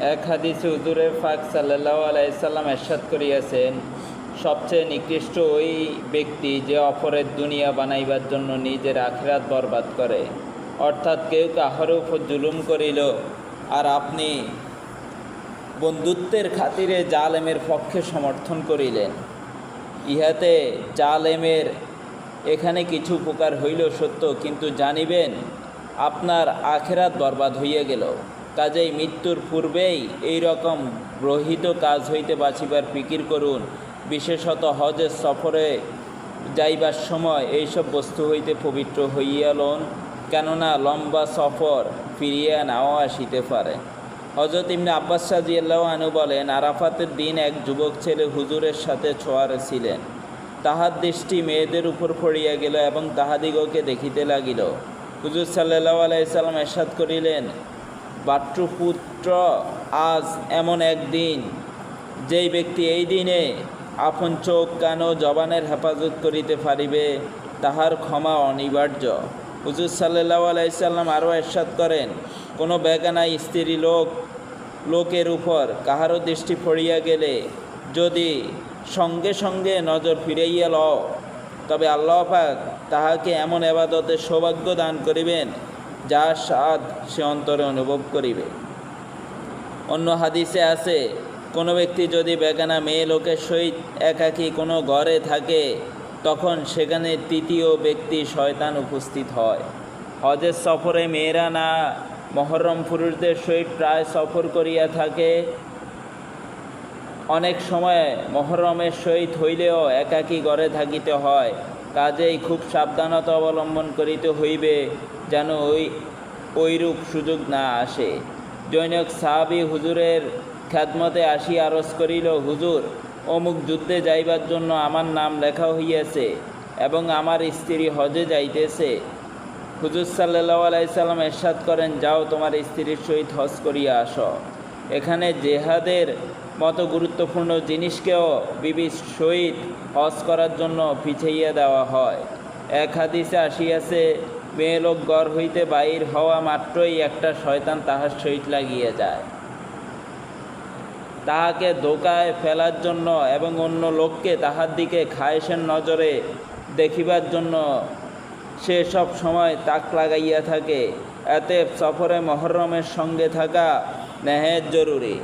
এক হাদিসে হুজুরে ফাক সাল্লাহ আলাইসাল্লাম এরশাদ করিয়াছেন, সবচেয়ে নিকৃষ্ট ওই ব্যক্তি যে অপরের দুনিয়া বানাইবার জন্য নিজের আখিরাত বরবাদ করে। অর্থাৎ কেউ কাহার উপর জুলুম করিল আর আপনি বন্ধুত্বের খাতিরে জালেমের পক্ষে সমর্থন করিলেন। ইহাতে জালেমের এখানে কিছু উপকার হইল সত্য, কিন্তু জানিবেন, আপনার আখেরাত বরবাদ হইয়া গেল। কাজেই মৃত্যুর পূর্বেই এই রকম গ্রহিত কাজ হইতে বাঁচিবার ফিকির করুন। বিশেষত হজের সফরে যাইবার সময় এইসব বস্তু হইতে পবিত্র হইয়া লন, কেননা লম্বা সফর ফিরিয়া নাও আসিতে পারে। হজরত ইমনে আব্বাস সাজিয়াল্লাহ আনু বলেন, আরাফাতের দিন এক যুবক ছেলে হুজুরের সাথে ছোয়ারে ছিলেন। তাহার দৃষ্টি মেয়েদের উপর পড়িয়া গেল এবং তাহাদিগকে দেখিতে লাগিল। হুজুর সাল্লাহ আলাইসাল্লাম এরশাদ করিলেন বাট্রপুত্র আজ এমন একদিন যেই ব্যক্তি এই দিনে আপন চোখ, কান ও জবানের হেফাজত করিতে পারিবে, তাহার ক্ষমা অনিবার্য। হুজুর সাল্লাহ আলাইসাল্লাম আরও এরশাদ করেন, কোনো বেগানা স্ত্রী লোক, লোকের উপর কাহারও দৃষ্টি পড়িয়া গেলে যদি সঙ্গে সঙ্গে নজর ফিরাইয়া লও, তবে আল্লাহ পাক তাহাকে এমন এবাদতের সৌভাগ্য দান করিবেন যার স্বাদ সে অন্তরে অনুভব করিবে। অন্য হাদিসে আছে, কোনো ব্যক্তি যদি বেগানা মেয়ে লোকের সহিত একাকী কোনো ঘরে থাকে, তখন সেখানে তৃতীয় ব্যক্তি শয়তান উপস্থিত হয়। হজের সফরে মেয়েরা না মহরম পুরুষদের সহিত প্রায় সফর করিয়া থাকে, অনেক সময় মহরমের সহিত হইলেও একাকী ঘরে থাকিতে হয়। কাজেই খুব সাবধানতা অবলম্বন করিতে হইবে, যেন ওই ওইরূপ সুযোগ না আসে। জৈনক সাহাবি হুজুরের খ্যাতমতে আসি আরজ করিল, হুজুর, অমুক যুদ্ধে যাইবার জন্য আমার নাম লেখা হইয়াছে এবং আমার স্ত্রী হজে যাইতেছে। হুজুর সাল্লাহ আলাইসাল্লাম এরশাদ করেন, যাও তোমার স্ত্রীর সহিত হজ করিয়া আস। এখানে জেহাদের মতো গুরুত্বপূর্ণ জিনিসকেও বিবির সহিত হজ করার জন্য পিছাইয়া দেওয়া হয়। এক হাদিসে আসিয়াছে, মেয়ে লোক গড় হইতে বাহির হওয়া মাত্রই একটা শয়তান তাহার সহিত লাগিয়ে যায়। তাহাকে ধোকায় ফেলার জন্য এবং অন্য লোককে তাহার দিকে খায়েশের নজরে দেখিবার জন্য সে সব সময় তাক লাগাইয়া থাকে। এতে সফরে মহরমের সঙ্গে থাকা নেহের জরুরি।